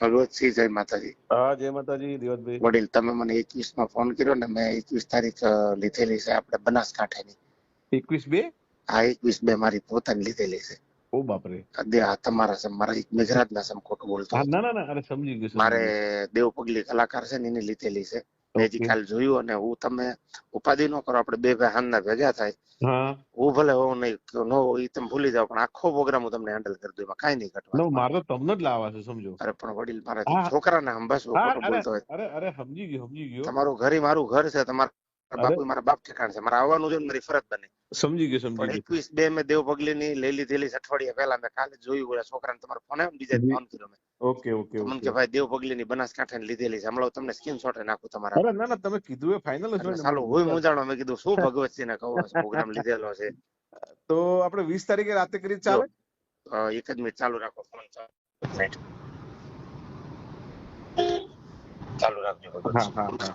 ભગવતસિંહ જય માતાજી. હા જય માતાજી દિવતભાઈ વડીલ તમે મને એકવીસમાં ફોન કર્યો ને મેં એકવીસ તારીખ લીધેલી છે આપણે બનાસકાંઠાની. એકવીસ બે? હા એકવીસ બે મારી પોતાની લીધેલી છે. ઓ બાપરે. તમારા સમ મારા એક મેઘરાજ ના સમ ખોટું બોલતો ના ના ના અરે સમજી ગયો મારે દેવ પગલી કલાકાર છે ને એની લીધેલી છે. મેં હજી Okay. કાલ જોયું અને હું તમે ઉપાધિ ન કરો આપણે બે ભાઈ હાનના ભેગા થાય હું ભલે હોઉં નહીં નો એ તમે ભૂલી જાવ પણ આખો પ્રોગ્રામ હું તમને હેન્ડલ કરી દઉં એમાં કાંઈ નહીં ઘટવાનું મારે તો તમને જ લાવવા છે સમજો અરે પણ વડીલ મારા હા. છોકરાને હા અરે બોલતો હોય અરે અરે સમજી ગયો સમજી ગયો તમારું ઘર ઈ મારું ઘર છે તમારા. બાપુ મારા બાપ ઠેકાણ છે. મારા આવવાનું છે મારી ફરજ બને. સમજી ગયો સમજી ગયો. એકવીસ બે મેં દેવ પગલી ની લેલી લીધેલી છે અઠવાડિયા પહેલા. મેં કાલે જોયું ઓલા છોકરાને તમારો ફોન આવ્યો બીજા ફોન કર્યો મેં. ઓકે ઓકે મને કે ભાઈ દેવ પગલી ની બનાસકાંઠા લીધેલી છે. હમણાં તમને સ્ક્રીનશોટ નાખું તમારા અરે ના ના તમે કીધું એ ફાઇનલ જ ચાલો હોય હું જાણો મેં કીધું શું ભગવતસિંહ ને કહું પ્રોગ્રામ લીધેલો છે. તો આપણે વીસ તારીખે રાતે કરી ચાલે? એક જ મિનિટ ચાલુ રાખો. ફોન ચાલુ. રાખજો હા હા હા.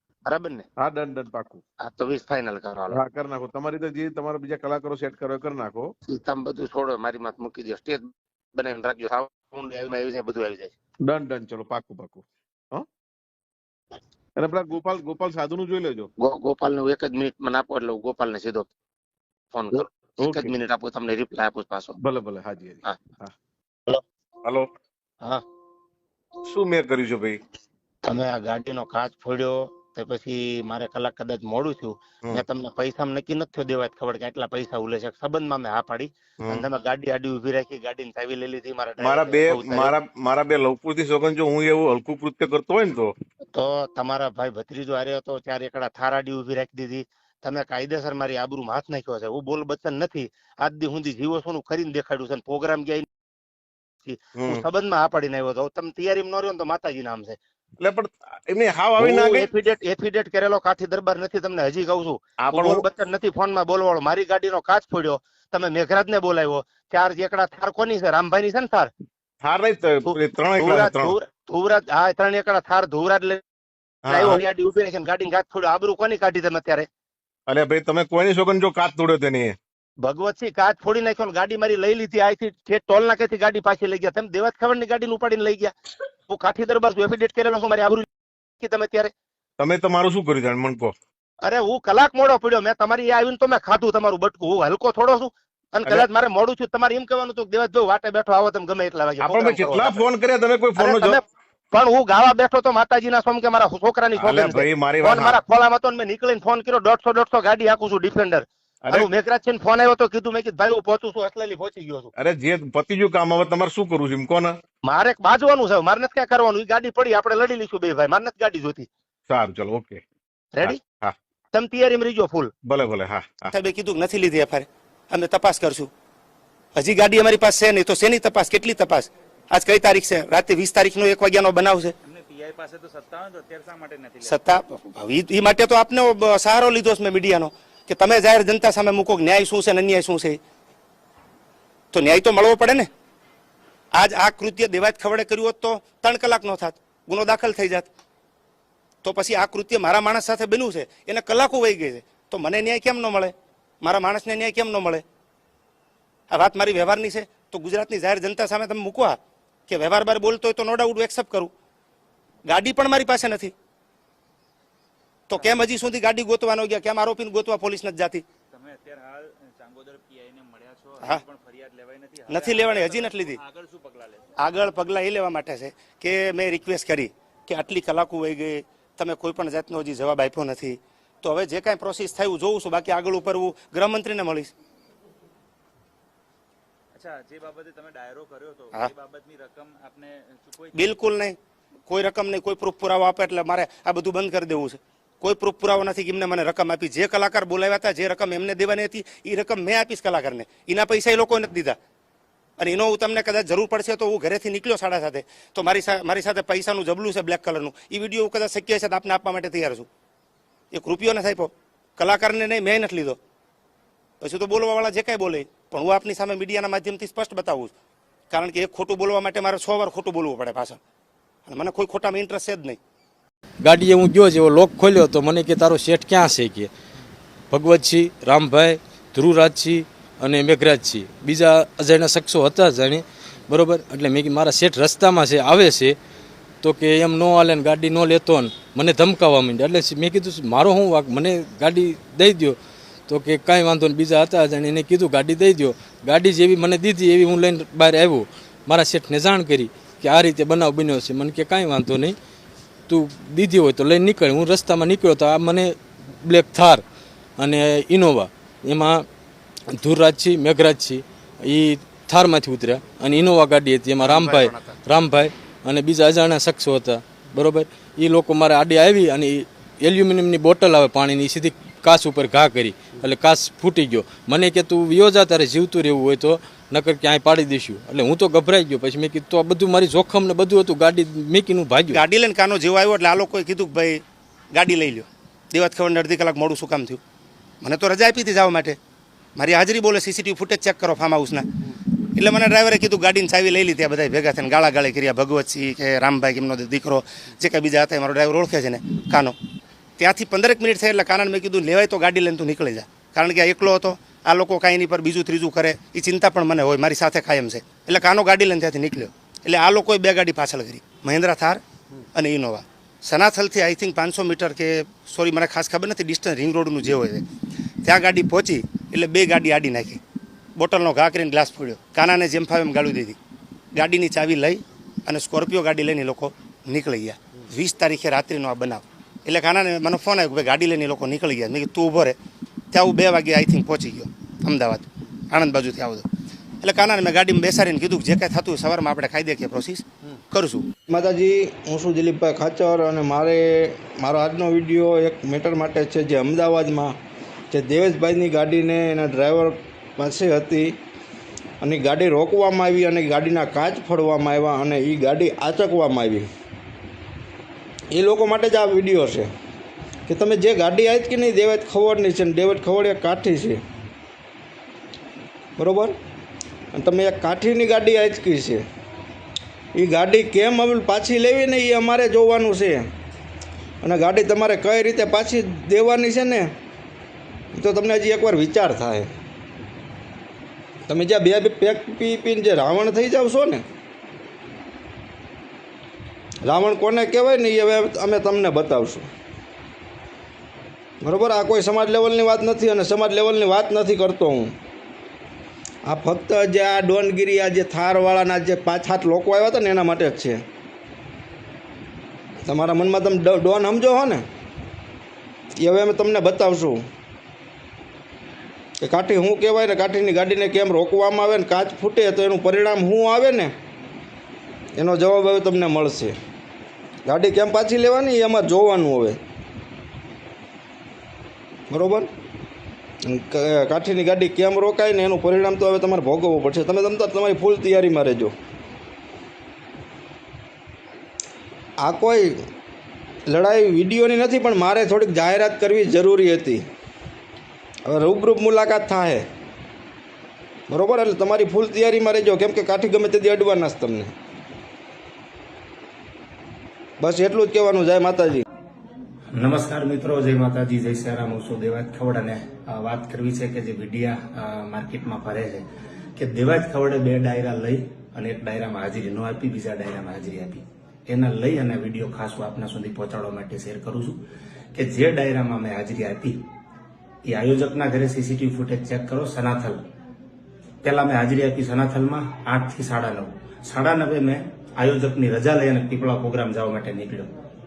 બરાબર ને? હા ડન ડન પાકું. હા તો વીસ ફાઇનલ કરો હા કરી નાખો. તમારી તો જે તમારા બીજા કલાકારો સેટ કરો કરી નાખો. તમે બધું છોડો મારી માથે મૂકી દો સ્ટેજ બનાવીને રાખજો. સાઉન્ડ આવી આવી જાય બધું આવી જાય. ડન ડન ચલો પાકું પાકું. હો? અને પેલા ગોપાલ ગોપાલ સાધુ નું જોઈ લેજો. ગો- ગોપાલનું એક જ મિનિટ મને આપો એટલે ગોપાલ ને સીધો ફોન કરો. એક જ મિનિટ આપો તમને રિપ્લાય આપું પાછો. ભલે ભલે હાજી. હા. હલો. હલો. હા. શું મેં કર્યું છે ભાઈ? તમે આ ગાડીનો કાચ ફોડ્યો તે પછી મારે કલાક કદાચ મોડું થયું. મેં તમને પૈસા નક્કી નથી થયો ખબર કે આટલા પૈસા ઉલે છે. સંબંધમાં મેં હા પાડી. અને તમે ગાડી આડી ઊભી રાખી ગાડીની ચાવી લઈ લીધી મારા મારા બે. મારા મારા બે લવપુરથી સોગન જો હું એવું હલકું કૃત્ય કરતો હોય ને તો? તો તમારા ભાઈ ભત્રીજો આર્યો હતો ત્યારે એકડા થાર આડી ઊભી રાખી દીધી. તમે કાયદેસર મારી આબરૂ હાથ નાખ્યો છે. હું બોલ બચન નથી. આજ દી હું જીવો છું કરીને દેખાડ્યું છે પ્રોગ્રામ ગયા હું. સંબંધમાં હા પાડીને આવ્યો હતો. તમે તૈયારીમાં ન રહ્યો તો માતાજી નામ છે. એટલે પણ એમને હાવ આવી ના ગઈ. એફિડેટ એફિડેટ કરેલો કાઠી દરબાર નથી તમને હજી કહું છું. પણ બચ્ચન નથી ફોનમાં બોલવાળો. મારી ગાડીનો કાચ ફોડ્યો. તમે મેઘરાજ ને બોલાવ્યો. ચાર એકડા થાર કોની છે? રામભાઈ ની છે ને થાર? થાર નહીં ત્રણ ધુવરાજ હા ત્રણ એકડા થાર ધુવરાજ લે આવ્યો ગાડી ઊભી રાખીને ગાડીને કાચ ફોડ્યો. આબરૂ કોની કાઢી તમે અત્યારે? અરે ભાઈ તમે કોઈની સોગન જો કાચ તોડ્યો તેની? ભગવતસિંહ કાચ ફોડી નાખ્યો ને ગાડી મારી લઈ લીધી. અહીંથી ઠેઠ ટોલ નાકેથી ગાડી પાછી લઈ ગયા. તમે દેવાજ ખબરની ગાડી ઉપાડીને લઈ ગયા. હું કાઠી દરબાર છું એફિડેટ કરેલો છું મારી આબરૂ કે તમે ત્યારે તમે તમારું શું કર્યું જાણ? મને કહો. અરે હું કલાક મોડો પડ્યો. મેં તમારી આવીને તો મેં ખાધું તમારું બટકું. હું હલકો થોડો છું અને કદાચ મારે મોડું છું તમારે એમ કહેવાનું હતું કે જો વાટે બેઠો આવો તમે ગમે એટલા વાગે. આપણે. કેટલા ફોન કર્યા? તમે કોઈ ફોન નો પણ હું ગાવા બેઠો તો માતાજીના સોમ કે મારા છોકરાની છોકરી છે. મારા ખોલામાં તો મેં નીકળીને ફોન કર્યો. દોઢસો દોઢસો ગાડી આખું છું ડિફેન્ડર અરે મેઘરાજ છે ફોન આવ્યો તો કીધું મેં કીધું ભાઈ હું પહોંચું છું અસલેલી પહોંચી ગયો છું. અરે જે પતી ગયું કામ હવે તમારે શું કરવું છે એમ કોને મારે બાજવાનું છે મારે નથી ક્યાં કરવાનું ગાડી પડી આપણે લડી લઈશું બે ભાઈ મારે નથી ગાડી જોતી સારું ચલો ઓકે. રેડી હા તમે તૈયારીમાં રીજો ફૂલ ભલે ભલે હા સાહેબે કીધું નથી લીધી એફઆઈઆર. અમે તપાસ કરશું. હજી ગાડી અમારી પાસે છે નહીં તો શેની તપાસ? કેટલી તપાસ? આજ કઈ તારીખ છે? રાતે વીસ તારીખનો એક વાગ્યાનો બનાવ છે. એમને પીઆઈ પાસે તો સત્તા ને એ માટે તો આપને સહારો લીધો છે મીડિયા મીડિયાનો. કે તમે જાહેર જનતા સામે મૂકો ન્યાય શું છે અન્યાય શું છે? તો ન્યાય તો મળવો પડે ને. આજ આ કૃત્ય દેવાજ ખવડે કર્યું હોત તો ત્રણ કલાક નો થાત, ગુનો દાખલ થઈ જાત. તો પછી આ કૃત્ય મારા માણસ સાથે બન્યું છે, એને કલાકો વહી ગઈ છે. તો મને ન્યાય કેમ ન મળે? મારા માણસને ન્યાય કેમ ન મળે? આ વાત મારી વ્યવહારની છે. તો ગુજરાતની જાહેર જનતા સામે તમે મૂકવા કે વ્યવહાર બાર બોલતો હોય તો નો ડાઉટ એક્સેપ્ટ કરું. ગાડી પણ મારી પાસે નથી. તો કેમ હજી સુધી ગાડી ગોતવાનો ગયા? કેમ આરોપીને ગોતવા પોલીસ નથી જાતી? નથી. લેવાની હજી નથી લીધી. આગળ પગલા એ લેવા માટે છે કે મેં રિક્વેસ્ટ કરી કે આટલી કલાકો વહી ગઈ તમે કોઈ પણ જાતનો હજી જવાબ આપ્યો નથી. તો હવે જે કાંઈ પ્રોસેસ થાય જોઉં છું. બાકી આગળ ઉપર હું. ગૃહમંત્રીને મળીશ બિલકુલ નહીં. કોઈ રકમ નહીં. કોઈ પ્રૂફ પુરાવો આપે એટલે મારે આ બધું બંધ કરી દેવું છે. કોઈ પ્રૂફ પુરાવો નથી કે એમને મને રકમ આપી. જે કલાકાર બોલાવ્યા હતા, જે રકમ એમને દેવાની હતી એ રકમ મેં આપીશ કલાકારને. એના પૈસા એ લોકોએ નથી દીધા. અને એનો હું તમને કદાચ જરૂર પડશે તો હું ઘરેથી નીકળ્યો સાડા સાથે. તો મારી મારી સાથે પૈસાનું જબલું છે બ્લેક કલરનું. એ વીડિયો હું કદાચ શક્ય છે તો આપને આપવા માટે તૈયાર છું. એક રૂપિયો નથી આપ્યો. કલાકારને નહીં, મેં નથી લીધો. પછી તો બોલવાવાળા જે કાંઈ બોલે. પણ હું આપની સામે મીડિયાના માધ્યમથી સ્પષ્ટ બતાવું છું. કારણ કે એક ખોટું બોલવા માટે મારે સો વાર ખોટું બોલવું પડે પાછળ. અને મને કોઈ ખોટામાં ઇન્ટરેસ્ટ છે જ નહીં. ગાડીએ હું ગયો જેવો લોક ખોલ્યો તો મને કે તારો શેઠ ક્યાં છે કે? ભગવતસિંહ રામભાઈ ધ્રુવરાજસિંહ અને મેઘરાજસિંહ બીજા અજાણ્યા શખ્સો હતા જાણે, બરોબર? એટલે મેં મારા શેઠ રસ્તામાં છે, આવે છે. તો કે એમ ન હાલે ને ગાડી ન લેતો ને મને ધમકાવવા માંડ્યા. એટલે મેં કીધું, મારો હું વાક મને ગાડી દઈ દો તો કે કાંઈ વાંધો નહીં બીજા હતા જાણે, એને કીધું, ગાડી દઈ દો ગાડી જેવી મને દીધી એવી હું લઈને બહાર આવ્યો. મારા શેઠને જાણ કરી કે આ રીતે બનાવ બન્યો છે. મને કે કાંઈ વાંધો નહીં. તું દીધી હોય તો લઈને નીકળે. હું રસ્તામાં નીકળ્યો તો આ મને બ્લેક થાર અને ઇનોવા. એમાં ધુરરાજસિંહ મેઘરાજસિંહ એ થારમાંથી ઉતર્યા અને ઇનોવા ગાડી હતી. એમાં રામભાઈ રામભાઈ. અને બીજા અજાણ્યા શખ્સો હતા. બરોબર? એ લોકો મારે આડી આવી અને એલ્યુમિનિયમની બોટલ આવે પાણીની સીધી કાચ ઉપર ઘા કરી. એટલે કાચ ફૂટી ગયો. મને કે તું વિયો જા તારે જીવતું રહેવું હોય તો નકર ક્યાંય પાડી દઈશું. એટલે હું તો ગભરાઈ ગયો. પછી મેં કીધું, તો આ બધું મારી જોખમ ને બધું હતું. ગાડી મેકીનું ભાગ્યું. ગાડી લઈને કાનો જેવો આવ્યો એટલે આ લોકોએ કીધું કે ભાઈ, ગાડી લઈ લ્યો. દેવાત ખબર અડધી કલાક મોડું શું કામ થયું. મને તો રજા આપી હતી જવા માટે. મારી હાજરી બોલે સીસીટીવી ફૂટેજ ચેક કરો ફાર્મ હાઉસના એટલે મને ડ્રાઈવરે કીધું, ગાડીની ચાવી લઈ લીધી આ બધા ભેગા થઈને ગાળા ગાળી કર્યા. ભગવતસિંહ કે રામભાઈ કેમનો દીકરો, જે કાંઈ બીજા હતા મારો ડ્રાઈવર ઓળખે છે ને, કાનો. ત્યાંથી પંદરેક મિનિટ થઈ એટલે કાનાને મેં કીધું, લેવાય તો ગાડી લઈને તું નીકળી જા. કારણ કે એકલો હતો. આ લોકો કાંઈ એની પર બીજું ત્રીજું કરે, એ ચિંતા પણ મને હોય, મારી સાથે કાયમ છે. એટલે કાનો ગાડી લઈને ત્યાંથી નીકળ્યો. એટલે આ લોકોએ બે ગાડી પાછળ કરી. મહિન્દ્રા થાર અને ઇનોવા. સનાથલથી આઈ થિંક પાંચસો મીટર કે સોરી મને ખાસ ખબર નથી ડિસ્ટન્સ રિંગ રોડનું જે હોય છે ત્યાં ગાડી પહોંચી, એટલે બે ગાડી આડી નાખી. બોટલનો ઘા કરીને ગ્લાસ ફોડ્યો. કાનાને જેમ ફાવે એમ ગાળી દીધી. ગાડીની ચાવી લઈ અને સ્કોર્પિયો ગાડી લઈને લોકો નીકળી ગયા. વીસ તારીખે રાત્રિનો આ બનાવ. એટલે કાનાને મને ફોન આવ્યો કે ગાડી લઈને લોકો નીકળી ગયા. મેં કીધું, તું ઊભો રહે. ત્યાં હું બે વાગે આઈ થિંક પહોંચી ગયો અમદાવાદ આણંદ બાજુથી આવતો એટલે કાનાને મેં ગાડીમાં બેસાડીને કીધું કે જે કાંઈ થતું સવારમાં આપણે કાયદેકીય પ્રોસેસ કરશું માતાજી હું છું દિલીપભાઈ ખાચર અને મારે મારો આજનો વીડિયો એક મેટર માટે છે જે અમદાવાદમાં જે દેવેશભાઈની ગાડીને એના ડ્રાઈવર પાસે હતી અને ગાડી રોકવામાં આવી અને ગાડીના કાચ ફોડવામાં આવ્યા અને એ ગાડી આચકવામાં આવી. એ લોકો માટે જ આ વીડિયો છે. કે તમે જે ગાડી આવી કે નહીં દેવાય ખવડની છે ને દેવેજ ખવડિયા કાઠી છે. બરાબર? અને તમે એક કાઠીની ગાડી આંચકી છે. એ ગાડી કેમ હવે પાછી લેવી ને એ અમારે જોવાનું છે. અને ગાડી તમારે કઈ રીતે પાછી દેવાની છે ને તો તમને હજી એકવાર વિચાર થાય. તમે જ્યાં બે પેક પી પીને જે રાવણ થઈ જાવ છો ને, રાવણ કોને કહેવાય ને એ હવે અમે તમને બતાવશું. બરાબર? આ કોઈ સમાજ લેવલની વાત નથી અને સમાજ લેવલની વાત નથી કરતો હું. આ ફક્ત જે આ ડોનગીરી, આ જે થારવાળાના જે પાંચ સાત લોકો આવ્યા હતા ને એના માટે જ છે. તમારા મનમાં તમે ડોન સમજો હો ને. એ હવે અમે તમને બતાવશું. કે કાઠી શું કહેવાય ને, કાઠીની ગાડીને કેમ રોકવામાં આવે ને, કાચ ફૂટે તો એનું પરિણામ શું આવે ને, એનો જવાબ હવે તમને મળશે. ગાડી કેમ પાછી લેવાની? એ અમારે જોવાનું હવે. બરોબર? કાઠીની ગાડી કેમ રોકાય ને એનું પરિણામ તો હવે તમારે ભોગવવું પડશે. તમે તમતા તમારી ફૂલ તૈયારીમાં રહેજો. આ કોઈ લડાઈ વિડીયોની નથી, પણ મારે થોડીક જાહેરાત કરવી જરૂરી હતી. હવે રૂબરૂપ મુલાકાત થાય બરોબર? એટલે તમારી ફૂલ તૈયારીમાં રહેજો. કેમ કે કાઠી ગમે તેથી અડવાના તમને. બસ એટલું જ કહેવાનું. જય માતાજી. નમસ્કાર મિત્રો, જય માતાજી, જય શ્યારામ હું છું દેવાજ ખવડ વાત કરવી છે કે જે મીડિયા માર્કેટમાં ફરે છે કે દેવાજ ખવડે બે ડાયરા લઈ અને એક ડાયરામાં હાજરી ન આપી, બીજા ડાયરામાં હાજરી આપી. એના લઈ અને વીડિયો ખાસ હું આપના સુધી પહોંચાડવા માટે શેર કરું છું કે જે ડાયરામાં મેં હાજરી આપી, એ આયોજકના ઘરે સીસીટીવી ફૂટેજ ચેક કરો, સનાથલ. પહેલા મેં હાજરી આપી સનાથલમાં આઠથી સાડા નવ. સાડા નવે મેં આયોજકની રજા લઈ અને પીપળા પ્રોગ્રામ જવા માટે નીકળ્યો.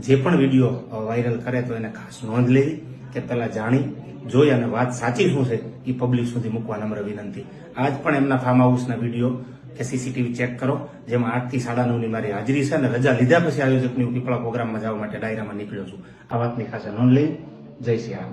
જે પણ વીડિયો વાયરલ કરે તો એને ખાસ નોંધ લેવી કે પેલા જાણી, જોઈ અને વાત સાચી શું છે એ પબ્લિક સુધી મૂકવા નમ્ર વિનંતી. આજ પણ એમના ફાર્મ હાઉસના વીડિયો કે સીસીટીવી ચેક કરો, જેમાં આઠથી સાડા નવની મારી હાજરી છે અને રજા લીધા પછી આયોજકની હું પીપળા પ્રોગ્રામમાં જવા માટે ડાયરામાં નીકળ્યો છું. આ વાતની ખાસ નોંધ લઈ જય શ્રી રામ.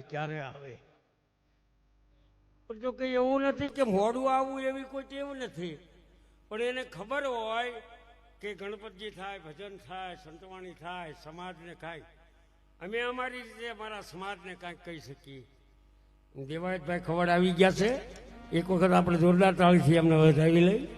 આવે આવે? પણ જો કંઈ એવું નથી કે મોડું આવવું એવી કોઈ ટેવ નથી. પણ એને ખબર હોય કે ગણપતજી થાય, ભજન થાય, સંતવાણી થાય, સમાજને ખાય અમે અમારી રીતે અમારા સમાજને કાંઈક કહી શકીએ. દેવાયતભાઈ ખબર આવી ગયા છે. એક વખત આપણે જોરદાર તાળીથી અમને વધાવી લઈ.